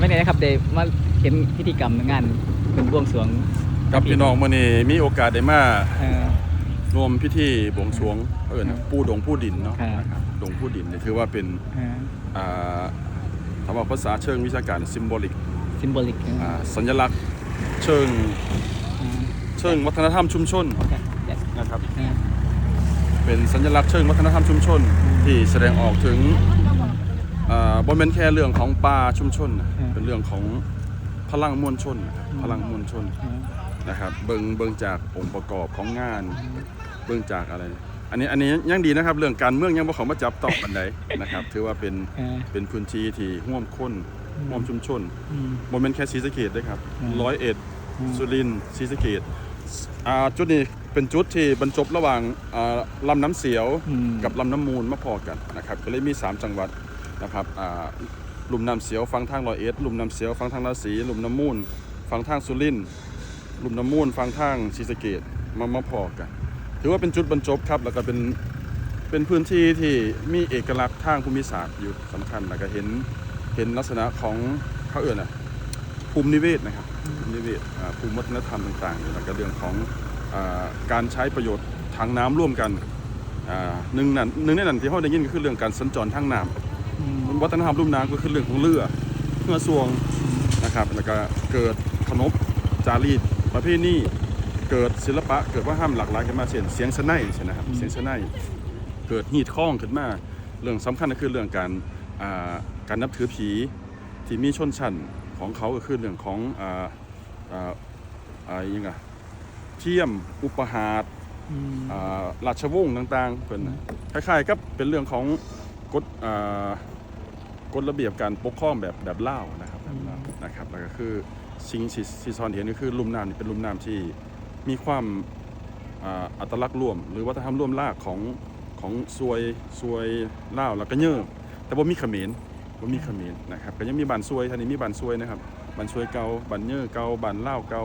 ไม่ได้นะครับเดยวมาเห็นพิธีกรรมงานเป็นบวงสรวงกับพี่น้องมื้อนี้มีโอกาสได้มาเอ่อร่วมพิธีบวงสรวงเอิ้นนะปู่ดงปู่ดินเนาะครับ นะครับดงปู่ดินนี่ถือว่าเป็นเอ่ออ่าคำว่าภาษาเชิงวิชาการ symbolic ซิมโบลิกอ่าสัญลักษณ์เชิงเชิงวัฒนธรรมชุมชนนะครับเป็นสัญลักษณ์เชิงวัฒนธรรมชุมชน ที่แสดงออกถึงอ่า บ่แม่นแค่เรื่องของป่าชุมชนนะอืม เป็นเรื่องของพลังมวลชนนะครับพลังมวลชนนะครับ เบิ่งเบิ่งจากองค์ประกอบของงาน เบิ่งจากอะไร อันนี้อันนี้ยังดีนะครับ เรื่องการเมืองยังบ่เข้ามาจับต้องปันใดนะครับ ถือว่าเป็นเป็นพื้นที่ที่ร่วมคนร่วมชุมชนบ่แม่นแค่ศรีสะเกษเด้อครับอืม ร้อยเอ็ดอืมสุรินทร์ศรีสะเกษอ่าจุดนี้เป็นจุดที่บรรจบระหว่างอ่าลำน้ำเสียวกับลำน้ำมูลมาพอกันนะครับก็เลยมี 3 จังหวัด นะครับลุ่มน้ำเสียวฟังทางรอยเอ็ดลุ่มน้ำเสียวฟังทางนาสีลุ่มน้ำมูลฟังทางสุรินลุ่มน้ำมูลฟังทางศรีสะเกดมามาพอกัน ถือว่าเป็นจุดบรรจบครับ แล้วก็เป็นเป็นพื้นที่ที่มีเอกลักษณ์ทางภูมิศาสตร์อยู่สำคัญแล้วก็เห็นเห็นลักษณะของเขาเอื่นอะภูมินิเวศนะครับภูมินิเวศภูมิวัฒนธรรมต่างๆแล้วก็เรื่องของอการใช้ประโยชน์ทางน้ำร่วมกันอ่าหนึ่งนั่นหนึ่งในนั้นที่เขาได้ยินก็คือเรื่องการสัญจรทางน้ำ วัฒนธรรมลุ่มน้ำก็คือเรื่องของเรือเรือสวงนะครับแล้วก็เกิดขนบจารีตประเพณีเกิดศิลปะเกิดว่าห้ามหลากหลายกันมาเช่นเสียงสะไนใช่นะครับเสียงสะไนเกิดหีดข้องขึ้นมาเรื่องสำคัญก็คือเรื่องการอ่าการนับถือผีที่มีชนชั้นของเขาก็คือเรื่องของอ่าอ่าอ่ายังไงเทียมอุปหารอ่าราชวงศ์ต่างๆเพิ่นนะคล้ายๆกับเป็นเรื่องของกฎอ่า กฎระเบียบการปกครองแบบแบบเล่าวนะครับแบบลาวนะครับแล้วก็คือสิ่งที่ที่ซอนเห็นก็คือลุ่มน้ำนี่เป็นลุ่มน้ำที่มีความอ่าอัตลักษณ์ร่วม หรือวัฒนธรรมร่วมลากของของซวยซวยเล่าวแล้วก็เยอะแต่ว่ามีเขมรบ่ามีเขมรนะครับก็ยังมีบ้านซวยท่านี้มีบ้านซวยนะครับบ้านซวยเกาบ้านเยอะเกาบ้านลาวเกา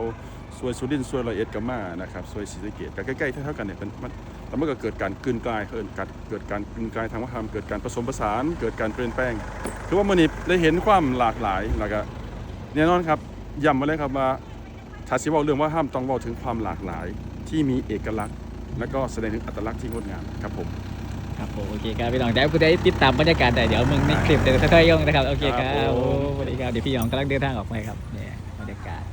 ซวยสุรินทร์ซวยร้อยเอ็ดก็มานะครับซวยศรีสะเกษก็ใกล้ๆเท่าๆกันเนี่ยเป็นมันแล้วมันก็เกิดการกลืนกลายเกิดการเกิดการกลืนกลายทางวัฒนธรรมเกิดการผสมผสาน เกิดการเปลี่ยนแปลง คือว่ามื่อนี้ได้เห็นความหลากหลายแล้วก็แน่นอนครับย้ำมาเลยครับว่าถ้าสิเว่าเรื่องว่าห้ามต้องเว้าถึงความหลากหลายที่มีเอกลักษณ์ และก็แสดงถึงอัตลักษณ์ที่งดงามครับผมครับผมโอเคครับพี่น้องได้ผู้ใดติดตามบรรยากาศแต่เดี๋ยวมึงในคลิปเดี๋ยวค่อยๆย่องนะครับโอเคครัครับบผมโอ้สวัสดีครับเดี๋ยวพี่น้องกำลังเดินทางออกไปครับเนี่ยบรรยากาศ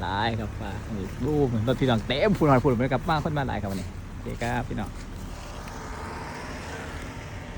หลายครับฟ้านี่รูปเหมือนรถพี่น้องเต็มพูนหอยพูนเหมือนกับบ้านคนมาหลายครับวันนี้โอเคครับพี่น้อง